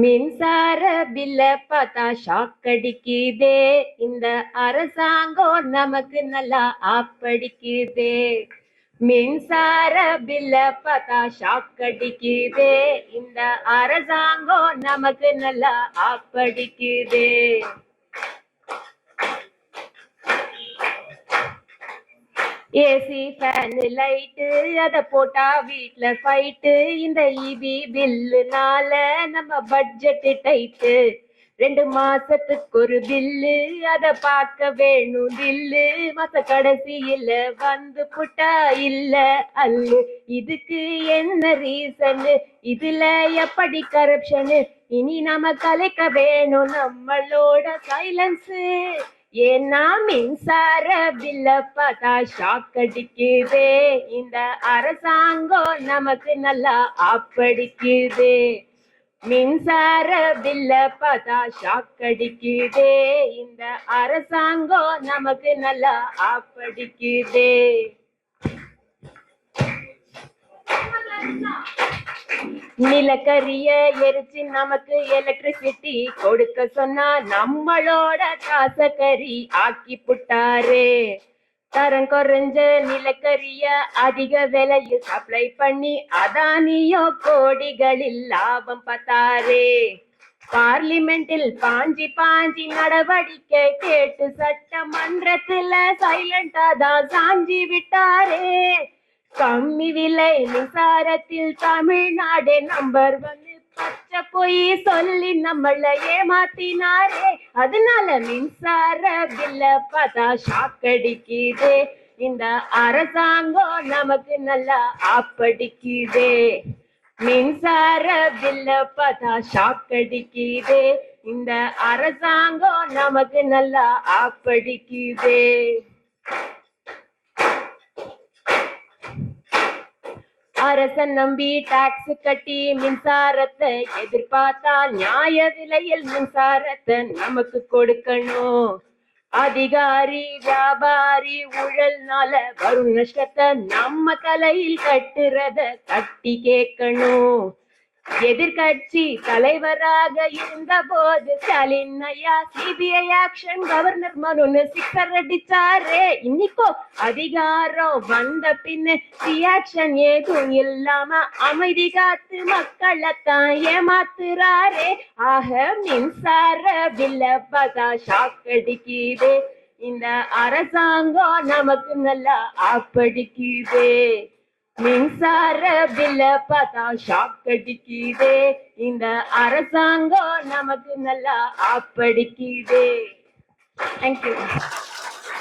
மின்சார பில்ல பார்த்தா ஷாக் அடிக்குதே. இந்த அரசாங்கம் நமக்கு நல்லா ஆப்படிக்குதே. மின்சார பில்ல பார்த்தா ஷாக் அடிக்குதே. இந்த அரசாங்கம் நமக்கு நல்லா ஆப்படிக்குதே. ஏசி ஃபேன் லைட்டு அத போட்டா வீட்ல ஃபைட்டு இந்த இபி பில்லுனால நம்ம பட்ஜெட் டைட்டு ரெண்டு மாசத்துக்கு ஒரு பில்லு அத பார்க்க வேணும் தில்லு மாச கடைசியில வந்து புட்டா இல்ல அல்லு இதுக்கு என்ன ரீசனு இதுல எப்படி கரப்ஷனு இனி நாம கலைக்க வேணும் நம்மளோட சைலன்ஸு ஏன்னா மின்சார பில்ல பார்த்தா ஷாக் அடிக்குதே. இந்த அரசாங்கம் நமக்கு நல்லா ஆப்படிக்குதே. மின்சார பில்ல பார்த்தா ஷாக் அடிக்குதே. இந்த அரசாங்கம் நமக்கு நல்லா ஆப்படிக்குதே. நிலக்கரிய எரிச்சு நமக்கு எலக்ட்ரிசிட்டி கொடுக்க சொன்னா நம்மளோட காசக்கறி ஆக்கி புட்டாரே. தரம் குறைஞ்ச நிலக்கரிய அதிக விலையில் சப்ளை பண்ணி அதானியோ கோடிகளில் லாபம் பார்த்தாரே. பார்லிமெண்டில் பாஞ்சி பாஞ்சி நடவடிக்கை கேட்டு சட்டமன்றத்துல சைலண்டா தான் சாஞ்சி விட்டாரே. கம்மி விலை மின்சாரத்தில் தமிழ்நாடு நம்பர் ஒன்னு பச்சை பொய் சொல்லி நம்மள ஏமாத்தினாரே. அதனால மின்சார பில்ல பார்த்தா ஷாக் அடிக்குது. இந்த அரசாங்கம் நமக்கு நல்லா ஆப்படிக்குதே. மின்சார பில்ல பார்த்தா ஷாக் அடிக்குது. இந்த அரசாங்கம் நமக்கு நல்லா ஆப்படிக்குதே. அரசன் நம்பி டாக்ஸ் கட்டி மின்சாரத்தை எதிர்பார்த்தா நியாய விலையில் மின்சாரத்தை நமக்கு கொடுக்கணும். அதிகாரி வியாபாரி ஊழல்னால வரும் நஷ்டத்தை நம்ம தலையில் கட்டுறத கட்டி கேட்கணும். எதிர்கட்சி தலைவராக இருந்த போது ஸ்டாலின் ஐயா சிபிஐ ஆக்ஷன் கவர்னர் மனுன்னு சிக்கர் அடிச்சாரே. இன்னைக்கோ அதிகாரம் வந்த பின்ன ரியாக்ஷன் ஏதும் இல்லாம அமைதி காத்து மக்களைத்தான் ஏமாத்துறாரே ஆக மின்சார பில்ல பார்த்தா ஷாக் அடிக்குதே. இந்த அரசாங்கம் நமக்கு நல்லா ஆப்படிக்குதே மின்சார பில்ல பார்த்தா ஷாக் அடிக்குதே. இந்த அரசாங்கம் நமக்கு நல்லா ஆப்படிக்குதே. தேங்க்யூ